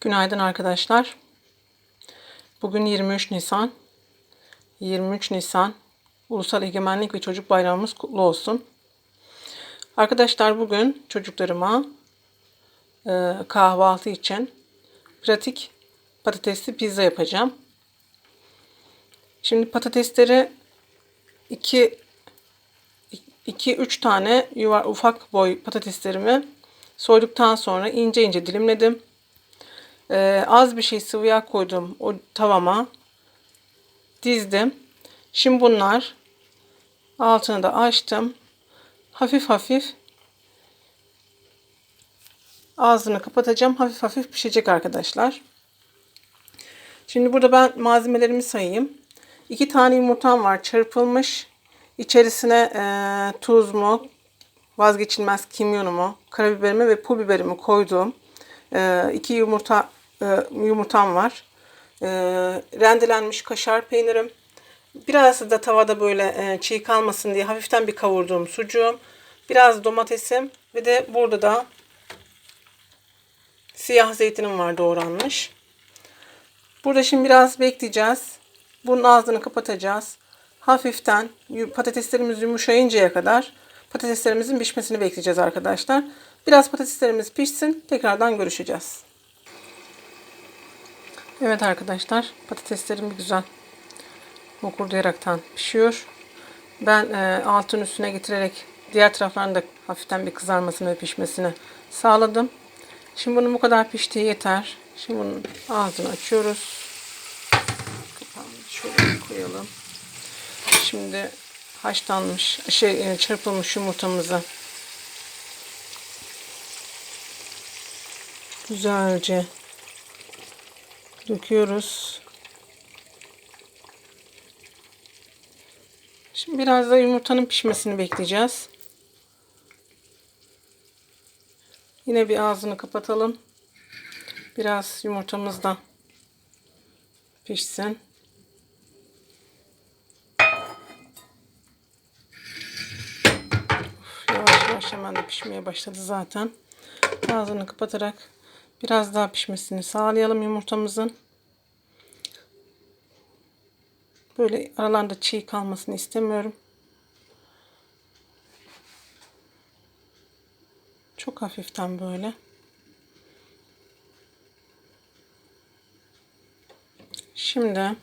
Günaydın arkadaşlar. Bugün 23 Nisan. 23 Nisan Ulusal Egemenlik ve Çocuk Bayramımız kutlu olsun. Arkadaşlar bugün çocuklarıma e, kahvaltı için pratik patatesli pizza yapacağım. Şimdi patatesleri 2 2 3 tane yuvar ufak boy patateslerimi soyduktan sonra ince ince dilimledim. Ee, az bir şey sıvı yağ koydum o tavama. Dizdim. Şimdi bunlar altını da açtım. Hafif hafif ağzını kapatacağım. Hafif hafif pişecek arkadaşlar. Şimdi burada ben malzemelerimi sayayım. 2 tane yumurtam var çırpılmış. İçerisine e, tuz vazgeçilmez kimyonumu, karabiberimi ve pul biberimi koyduğum e, iki yumurta e, yumurtam var. E, rendelenmiş kaşar peynirim. Biraz da tavada böyle e, çiğ kalmasın diye hafiften bir kavurduğum sucuğum. Biraz domatesim ve de burada da siyah zeytinim var doğranmış. Burada şimdi biraz bekleyeceğiz. Bunun ağzını kapatacağız. Hafiften patateslerimiz yumuşayıncaya kadar patateslerimizin pişmesini bekleyeceğiz arkadaşlar. Biraz patateslerimiz pişsin. Tekrardan görüşeceğiz. Evet arkadaşlar patateslerim güzel mokurdayaraktan pişiyor. Ben e, altın üstüne getirerek diğer taraflarını da hafiften bir kızarmasını ve pişmesini sağladım. Şimdi bunun bu kadar piştiği yeter. Şimdi bunun ağzını açıyoruz. Kapağını şöyle koyalım. Şimdi haşlanmış, şey e, çırpılmış yumurtamızı güzelce döküyoruz. Şimdi biraz da yumurtanın pişmesini bekleyeceğiz. Yine bir ağzını kapatalım. Biraz yumurtamız da pişsin. Of, yavaş yavaş hemen de pişmeye başladı zaten. Ağzını kapatarak biraz daha pişmesini sağlayalım yumurtamızın. Böyle aralarında çiğ kalmasını istemiyorum. Çok hafiften böyle. Şimdi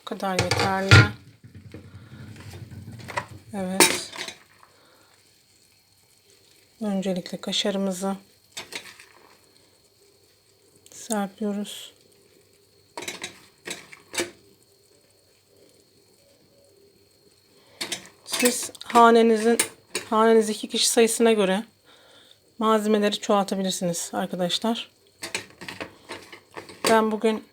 bu kadar yeterli. Evet. Öncelikle kaşarımızı serpiyoruz. Siz hanenizin hanenizdeki kişi sayısına göre malzemeleri çoğaltabilirsiniz arkadaşlar. Ben bugün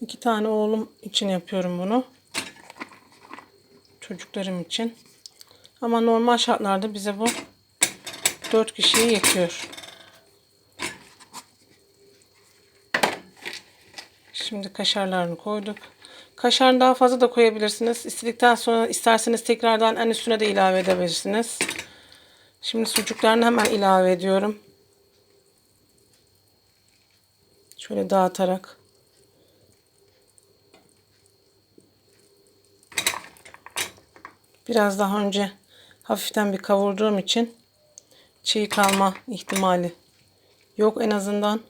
iki tane oğlum için yapıyorum bunu. Çocuklarım için. Ama normal şartlarda bize bu 4 kişiye yetiyor. Şimdi kaşarlarını koyduk. Kaşarını daha fazla da koyabilirsiniz. İstedikten sonra isterseniz tekrardan en üstüne de ilave edebilirsiniz. Şimdi sucuklarını hemen ilave ediyorum. Şöyle dağıtarak. Biraz daha önce hafiften bir kavurduğum için çiğ kalma ihtimali yok en azından.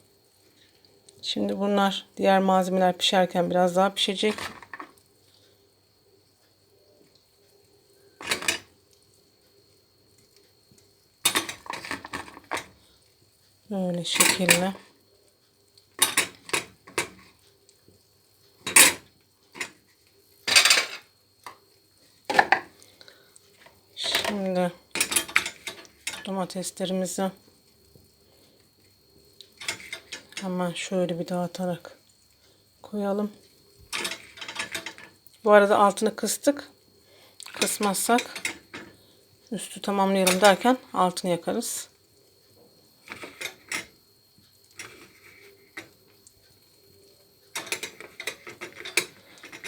Şimdi bunlar diğer malzemeler pişerken biraz daha pişecek. Böyle şekilde. Şimdi domateslerimizi Hemen şöyle bir dağıtarak koyalım. Bu arada altını kıstık. Kısmazsak üstü tamamlayalım derken altını yakarız.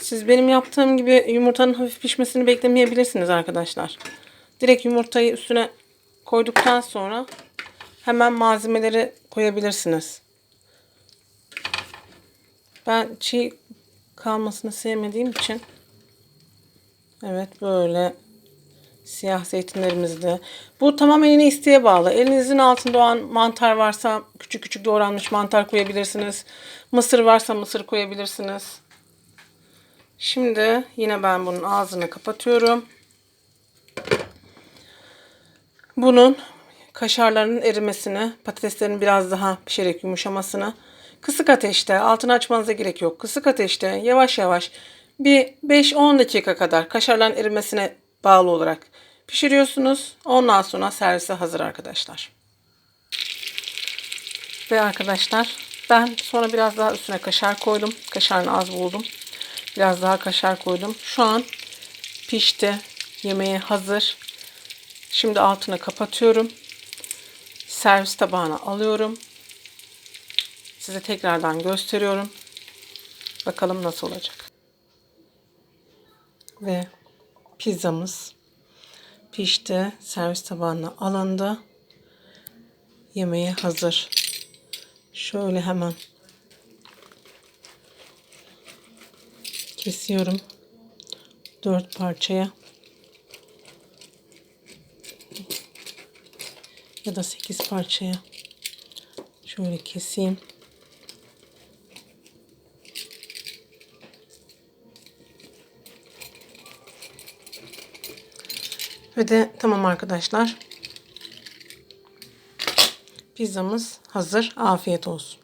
Siz benim yaptığım gibi yumurtanın hafif pişmesini beklemeyebilirsiniz arkadaşlar. Direkt yumurtayı üstüne koyduktan sonra hemen malzemeleri koyabilirsiniz. Ben çiğ kalmasını sevmediğim için evet böyle siyah zeytinlerimiz de. Bu tamamen yine isteğe bağlı. Elinizin altında olan mantar varsa küçük küçük doğranmış mantar koyabilirsiniz. Mısır varsa mısır koyabilirsiniz. Şimdi yine ben bunun ağzını kapatıyorum. Bunun kaşarlarının erimesini, patateslerin biraz daha pişerek yumuşamasını kısık ateşte, altını açmanıza gerek yok. Kısık ateşte yavaş yavaş bir 5-10 dakika kadar kaşarların erimesine bağlı olarak pişiriyorsunuz. Ondan sonra servise hazır arkadaşlar. Ve arkadaşlar ben sonra biraz daha üstüne kaşar koydum. Kaşarını az buldum. Biraz daha kaşar koydum. Şu an pişti. Yemeğe hazır. Şimdi altını kapatıyorum. Servis tabağına alıyorum. Size tekrardan gösteriyorum. Bakalım nasıl olacak. Ve pizzamız pişti. Servis tabağına alındı. Yemeğe hazır. Şöyle hemen kesiyorum. Dört parçaya. Ya da sekiz parçaya. Şöyle keseyim. Ve de tamam arkadaşlar. Pizzamız hazır. Afiyet olsun.